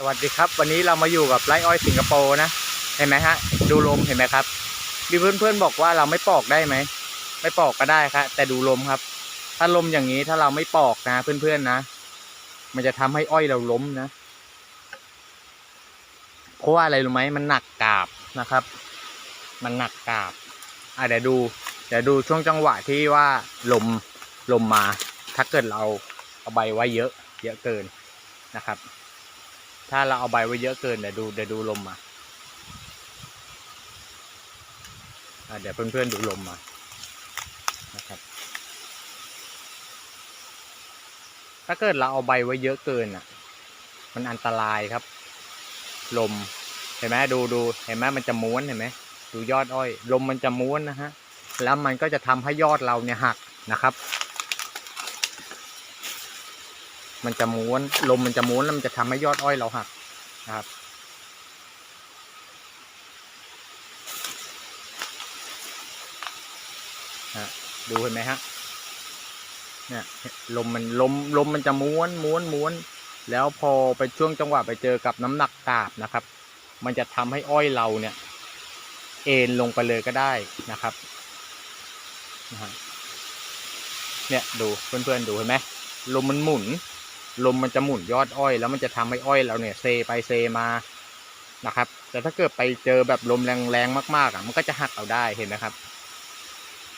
สวัสดีครับ วันนี้เรามาอยู่กับไร่อ้อยสิงคโปร์นะเห็นไหมฮะ ดูลมเห็นไหมครับมีเพื่อนๆบอกว่าเราไม่ปอกได้ไหมไม่ปอกก็ได้ครับแต่ดูลมครับ ถ้าลมอย่างนี้ถ้าเราไม่ปอกนะเพื่อนๆนะ มันจะทำให้อ้อยเราล้มนะเพราะว่าอะไรรู้ไหมมันหนักกาบนะครับ มันหนักกาบอะเดี๋ยวดูเดี๋ยวดูช่วงจังหวะที่ว่าลมลมมา ถ้าเกิดเราเอาใบไว้เยอะ เยอะเกินนะครับ ถ้าเราเอาใบไว้เยอะเกินเดี๋ยวดูเดี๋ยวดูลมมาเดี๋ยวเพื่อนๆดูลมมานะครับ ถ้าเกิดเราเอาใบไว้เยอะเกินอะ มันอันตรายครับ ลม เห็นไหมดูดูเห็นไหมมันจะม้วนเห็นไหมดูยอดอ้อย ลมมันจะม้วนนะฮะ แล้วมันก็จะทำให้ยอดเราเนี่ยหักนะครับ มันจะม้วนลมมันจะม้วนแล้วมันจะทำให้ยอดอ้อยเราหักนะครับ ดูเห็นไหมฮะเนี่ยลมมันลมลมมันจะม้วนม้วนม้วน แล้วพอไปช่วงจังหวะไปเจอกับน้ำหนักกาบนะครับ มันจะทำให้อ้อยเราเนี่ย เอ็นลงไปเลยก็ได้นะครับนะฮะเนี่ยดูเพื่อนๆดูเห็นไหมลมมันหมุน ลมมันจะหมุนยอดอ้อย แล้วมันจะทำให้อ้อยเราเนี่ยเซไปเซมานะครับ แต่ถ้าเกิดไปเจอแบบลมแรงๆมากๆอะมันก็จะหักเอาได้เห็นไหมครับ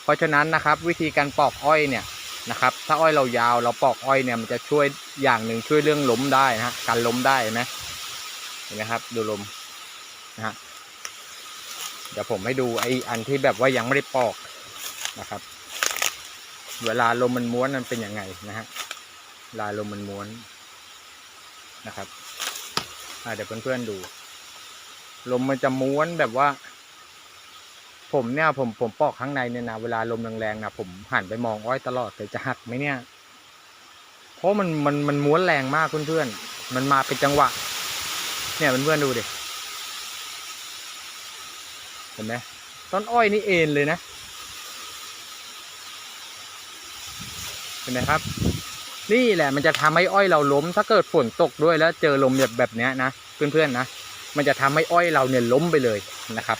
เพราะฉะนั้นนะครับ วิธีการปอกอ้อยเนี่ยนะครับ ถ้าอ้อยเรายาวเราปอกอ้อยเนี่ยมันจะช่วยอย่างหนึ่งช่วยเรื่องล้มได้นะฮะการล้มได้นไหมเห็นไหมครับ ดูลมนะฮะเดี๋ยวผมให้ดูไอ้อันที่แบบว่ายังไม่ได้ปอกนะครับ เวลาลมมันม้วนมันเป็นยังไงนะฮะ ลายลมมันม้วนนะครับอาเดี๋ยวเพื่อนๆดู ลมมันจะม้วนแบบว่า ผมเนี่ยผมผมปอกข้างในเนี่ยนะเวลาลมแรงๆนะผมหันไปมองอ้อยตลอดเลยจะหักไหมเนี่ย เพราะมันมันมันม้วนแรงมากเพื่อนๆมันมาเป็นจังหวะ เนี่ยเพื่อนๆดูดิเห็นไหมต้นอ้อยนี่เอ็นเลยนะเห็นไหมครับ นี่แหละมันจะทำให้อ้อยเราล้ม ถ้าเกิดฝนตกด้วยแล้วเจอลมแบบแบบนี้นะเพื่อนๆนะมันจะทำให้อ้อยเราเนี่ยล้มไปเลยนะครับ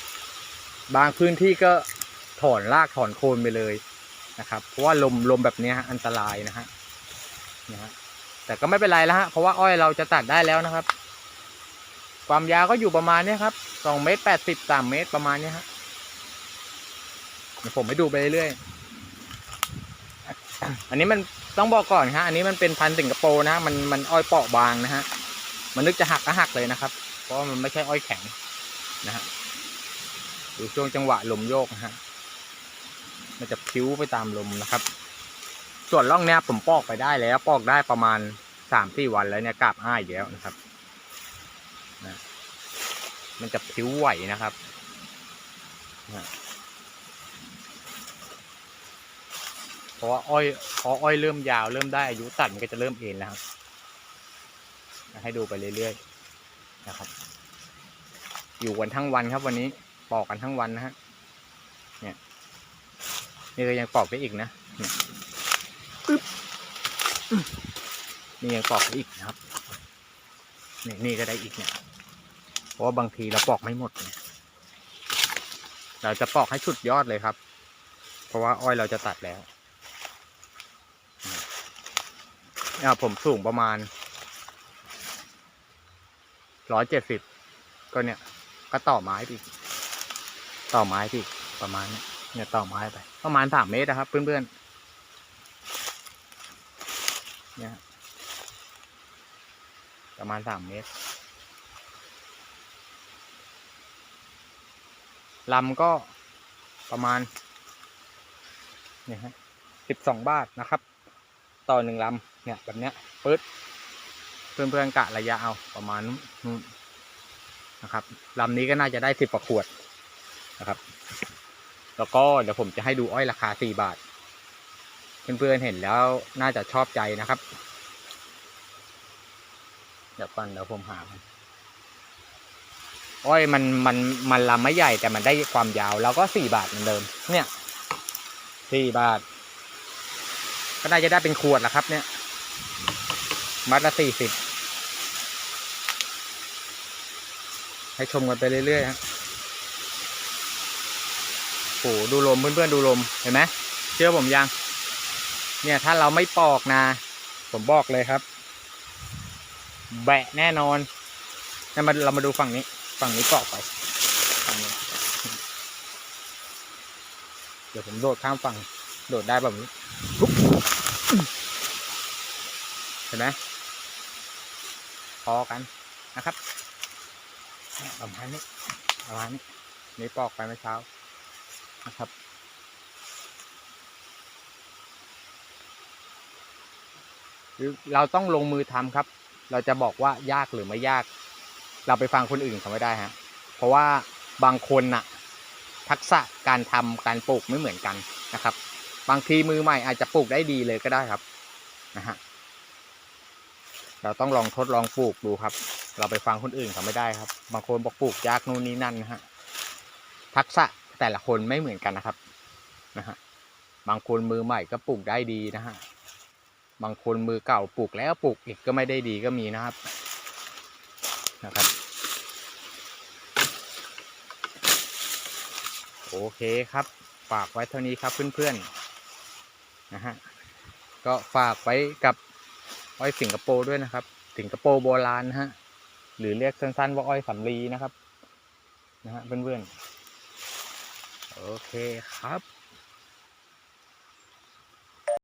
บางพื้นที่ก็ถอนรากถอนโคนไปเลยนะครับเพราะว่าลมลมแบบนี้อันตรายนะฮะนะฮะแต่ก็ไม่เป็นไรแล้วฮะเพราะว่าอ้อยเราจะตัดได้แล้วนะครับ ความยาวก็อยู่ประมาณนี้ครับสองเมตรแปดสิบสามเมตรประมาณนี้ฮะผมให้ดูไปเรื่อยอันนี้มัน ต้องบอกก่อนฮะอันนี้มันเป็นพันธุ์สิงคโปร์นะมันมันอ้อยเปราะบางนะฮะมันนึกจะหักก็หักเลยนะครับ เพราะมันไม่ใช่อ้อยแข็งนะฮะดูช่วงจังหวะลมโยกนะฮะมันจะพิ้วไปตามลมนะครับ ส่วนร่องเนี้ยผมปอกไปได้แล้ว ปอกได้ประมาณสามสี่วันแล้วเนี่ยกาบอ้ายแล้วนะครับนะมันจะพิ้วไหวนะครับนะ เพราะว่าอ้อยพออ้อยเริ่มยาวเริ่มได้อายุตัดมันก็จะเริ่มเอ็นแล้วครับ ให้ดูไปเรื่อยๆนะครับ อยู่กันทั้งวันครับวันนี้ปอกกันทั้งวันนะฮะเนี่ยนี่ก็ยังปอกได้อีกนะเนี่ยนี่ยังปอกได้อีกนะครับนี่นี่ก็ได้อีกเนี่ยเพราะว่าบางทีเราปอกไม่หมดเนี่ยเราจะปอกให้สุดยอดเลยครับ เพราะว่าอ้อยเราจะตัดแล้ว เนี่ยผมสูงประมาณร้อยเจ็ดสิบก็เนี่ย ก็ต่อไม้ไปต่อไม้ไปประมาณเนี้ยเนี่ยต่อไม้ไป ประมาณสามเมตรนะครับ เพื่อนๆเนี่ยประมาณสามเมตรลำก็ประมาณเนี่ยฮะสิบสองบาทนะครับ ต่อหนึ่งลำ เนี่ยแบบเนี้ยปึ๊ดเพื่อนๆกะระยะเอาประมาณนู้นนะครับลำนี้ก็น่าจะได้สิบกว่าขวดนะครับ แล้วก็เดี๋ยวผมจะให้ดูอ้อยราคาสี่บาท เพื่อนๆเห็นแล้วน่าจะชอบใจนะครับ เดี๋ยวก่อนเดี๋ยวผมหาอ้อยมันมันมันลำไม่ใหญ่แต่มันได้ความยาว แล้วก็สี่บาทเหมือนเดิม เนี่ยสี่บาท ก็น่าจะได้เป็นขวดแล้วครับเนี่ย มัดละสี่สิบให้ชมกันไปเรื่อยๆฮะโอ้โหดูลมเพื่อนๆดูลมเห็นไหมเชื่อผมยัง เนี่ยถ้าเราไม่ปอกนะ ผมบอกเลยครับ แบะแน่นอนงั้นมาเรามาดูฝั่งนี้ ฝั่งนี้ปอกไปฝั่งนี้เดี๋ยวผมโดดข้ามฝั่งโดดได้แบบนี้ปุ๊บ เห็นไหมพอกันนะครับประมาณนี้ประมาณนี้นี่ปอกไปเมื่อเช้านะครับเราต้องลงมือทำครับ เราจะบอกว่ายากหรือไม่ยาก เราไปฟังคนอื่นเขาไม่ได้ฮะ เพราะว่าบางคนน่ะ ทักษะการทำการปลูกไม่เหมือนกันนะครับ บางทีมือใหม่อาจจะปลูกได้ดีเลยก็ได้ครับนะฮะ เราต้องลองทดลองปลูกดูครับ เราไปฟังคนอื่นเขาไม่ได้ครับ บางคนบอกปลูกยากนู่นนี่นั่นนะฮะ ทักษะแต่ละคนไม่เหมือนกันนะครับนะฮะ บางคนมือใหม่ก็ปลูกได้ดีนะฮะ บางคนมือเก่าปลูกแล้วปลูกอีกก็ไม่ได้ดีก็มีนะครับ นะครับ โอเคครับ ฝากไว้เท่านี้ครับเพื่อนๆ นะฮะ ก็ฝากไว้กับ อ้อยสิงคโปร์ด้วยนะครับ สิงคโปร์โบราณนะฮะ หรือเรียกสั้นๆว่าอ้อยสำลีนะครับ นะฮะเพื่อนๆ โอเคครับ